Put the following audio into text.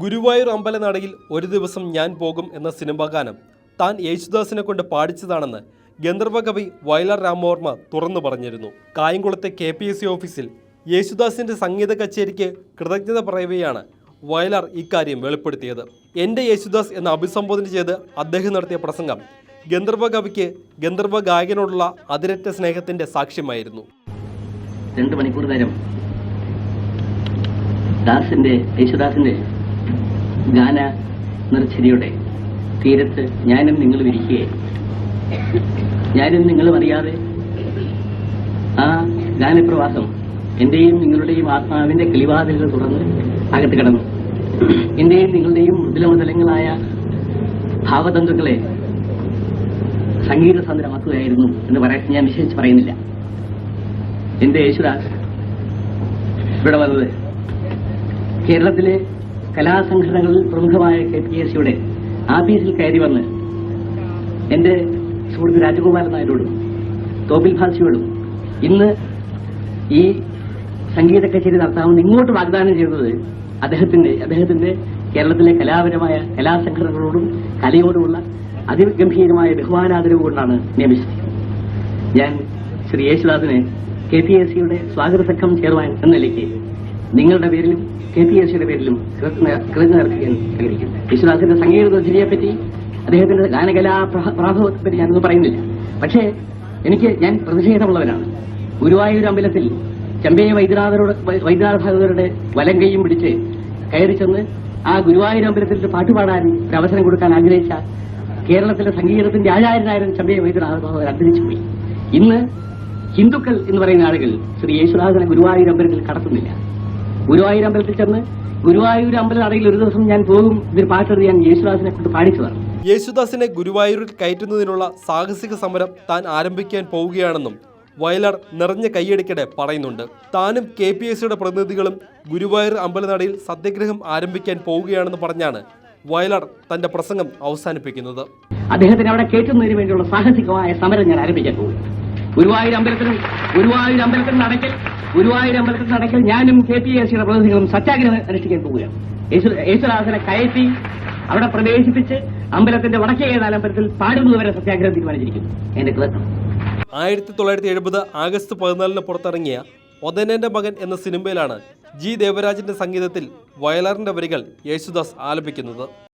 ഗുരുവായൂർ അമ്പലനടയിൽ ഒരു ദിവസം ഞാൻ പോകും എന്ന സിനിമാ ഗാനം താൻ യേശുദാസിനെ കൊണ്ട് പാടിച്ചതാണെന്ന് ഗന്ധർവ കവി വയലാർ രാമവർമ്മ തുറന്നു പറഞ്ഞിരുന്നു. കായംകുളത്തെ കെ പി എസ് സി ഓഫീസിൽ യേശുദാസിന്റെ സംഗീത കച്ചേരിക്ക് കൃതജ്ഞത പറയവെയാണ് വയലാർ ഇക്കാര്യം വെളിപ്പെടുത്തിയത്. എന്റെ യേശുദാസ് എന്ന് അഭിസംബോധന ചെയ്ത് അദ്ദേഹം നടത്തിയ പ്രസംഗം ഗന്ധർവ കവിക്ക് ഗന്ധർവ ഗായകനോടുള്ള അതിരറ്റ സ്നേഹത്തിന്റെ സാക്ഷ്യമായിരുന്നു. രണ്ട് മണിക്കൂർ നേരം ദാസിന്റെ യേശുദാസിന്റെ ഗാന നിർച്ചരിയുടെ തീരത്ത് ഞാനും നിങ്ങളും ഇരിക്കുകയായിരുന്നു ഞാനും നിങ്ങളും അറിയാതെ ആ ഗാനപ്രവാസം എന്റെയും നിങ്ങളുടെയും ആത്മാവിന്റെ കിളിവാതിലുകൾ തുടർന്ന് അകത്ത് കിടന്നു. എന്റെയും നിങ്ങളുടെയും മൃദുലമതലങ്ങളായ ഭാവതന്തുക്കളെ സംഗീത സന്ദരമാക്കുകയായിരുന്നു എന്ന് പറയാൻ ഞാൻ വിശേഷിച്ച് പറയുന്നില്ല. എന്റെ യേശുദാസ് ഇവിടെ വന്നത് കേരളത്തിലെ കലാസംഘടനകളിൽ പ്രമുഖമായ കെ പി എസ് സിയുടെ ആഫീസിൽ കയറി വന്ന് എന്റെ സുഹൃത്ത് രാജകുമാരൻ നായരോടും തോപ്പിൽ ഭാസിയോടും ഇന്ന് ഈ സംഗീത കച്ചേരി നടത്താമെന്ന് ഇങ്ങോട്ട് വാഗ്ദാനം ചെയ്തത് അദ്ദേഹത്തിന്റെ അദ്ദേഹത്തിന്റെ കേരളത്തിലെ കലാപരമായ കലാസംഘടനകളോടും കലയോടുമുള്ള അതിഗംഭീരമായ ബഹുമാനാദരവ് കൊണ്ടാണ് നിയമിച്ചത് ഞാൻ ശ്രീ യേശുദാസിനെ കെ പി എസ് സിയുടെ സ്വാഗത സംഘം ചെയർമാൻ എന്ന നിലയ്ക്ക് നിങ്ങളുടെ പേരിലും കെ പി എസ് സിയുടെ പേരിലും കൃതജ്ഞത അർപ്പിക്കാൻ ആഗ്രഹിക്കുന്നു വിശ്വനാഥിന്റെ സംഗീത രചനയെ പറ്റി അദ്ദേഹത്തിന്റെ ഗാനകലാ പ്രാ- പ്രാഭവത്തെ പറ്റി ഞാനൊന്നും പറയുന്നില്ല. പക്ഷേ എനിക്ക് ഞാൻ പ്രതിഷേധമുള്ളവനാണ്. ഗുരുവായൂർ അമ്പലത്തിൽ ചെമ്പൈ വൈദ്യനാഥരോട് വൈദ്യനാഥ ഭാഗവതരുടെ വലം കൈയും പിടിച്ച് കയറി ചെന്ന് ആ ഗുരുവായൂർ അമ്പലത്തിൽ പാട്ടുപാടാൻ പാട്ട് പാടാൻ ഒരു അവസരം കൊടുക്കാൻ ആഗ്രഹിച്ച കേരളത്തിലെ സംഗീതത്തിന്റെ ആചാര്യനായിരുന്ന ചെമ്പൈ വൈദ്യനാഥ ഭാഗവതർ അന്തരിച്ചു പോയി. ഇന്ന് ഹിന്ദുക്കൾ എന്ന് പറയുന്ന ആളുകൾ ശ്രീ യേശുദാസനെ ഗുരുവായൂർ അമ്പലത്തിൽ കടത്തുന്നില്ല. ഗുരുവായൂർ അമ്പലത്തിൽ ചെന്ന് ഗുരുവായൂർ അമ്പലത്തിൽ ഒരു ദിവസം ഞാൻ പോകും. ഇതൊരു പാട്ടെഴുതി ഞാൻ യേശുദാസിനെ കൊണ്ട് പാടിച്ചതാണ് യേശുദാസിനെ ഗുരുവായൂരിൽ കയറ്റുന്നതിനുള്ള സാഹസിക സമരം താൻ ആരംഭിക്കാൻ പോവുകയാണെന്നും വയലാർ നിറഞ്ഞ കൈയടിക്കടെ പറയുന്നുണ്ട്. താനും കെ പി എസ് സിയുടെ പ്രതിനിധികളും ഗുരുവായൂർ അമ്പലനടയിൽ സത്യഗ്രഹം ആരംഭിക്കാൻ പോവുകയാണെന്ന് പറഞ്ഞാണ് വയലാർ തന്റെ പ്രസംഗം അവസാനിപ്പിക്കുന്നത്. അദ്ദേഹത്തിന് അവിടെ കേട്ടുന്നതിന് വേണ്ടിയുള്ള സാഹസികമായ സമരം ഞാൻ ആരംഭിക്കാൻ പോകും ഗുരുവായൂർ അമ്പലത്തിനും ഗുരുവായൂർ അമ്പലത്തിനും നടക്കൽ ഗുരുവായൂർ അമ്പലത്തിൽ നടക്കൽ ഞാനും കെ പി എസ് സിയുടെ പ്രതിനിധികളും സത്യാഗ്രഹം അനുഷ്ഠിക്കാൻ പോവുകയാണ്. യേശു- യേശുദാസനെ കയറ്റി അവിടെ പ്രവേശിപ്പിച്ച് അമ്പലത്തിന്റെ വടക്കേ നാലമ്പലത്തിൽ പാടുന്നതുവരെ സത്യാഗ്രഹം തീരുമാനിച്ചിരിക്കുന്നു. എന്റെ കൃതജ്ഞത. ആയിരത്തി തൊള്ളായിരത്തി എഴുപത് ആഗസ്റ്റ് പതിനാലിന് പുറത്തിറങ്ങിയ ഒതനന്റെ മകൻ എന്ന സിനിമയിലാണ് ജി ദേവരാജന്റെ സംഗീതത്തിൽ വയലാറിന്റെ വരികൾ യേശുദാസ് ആലപിക്കുന്നത്.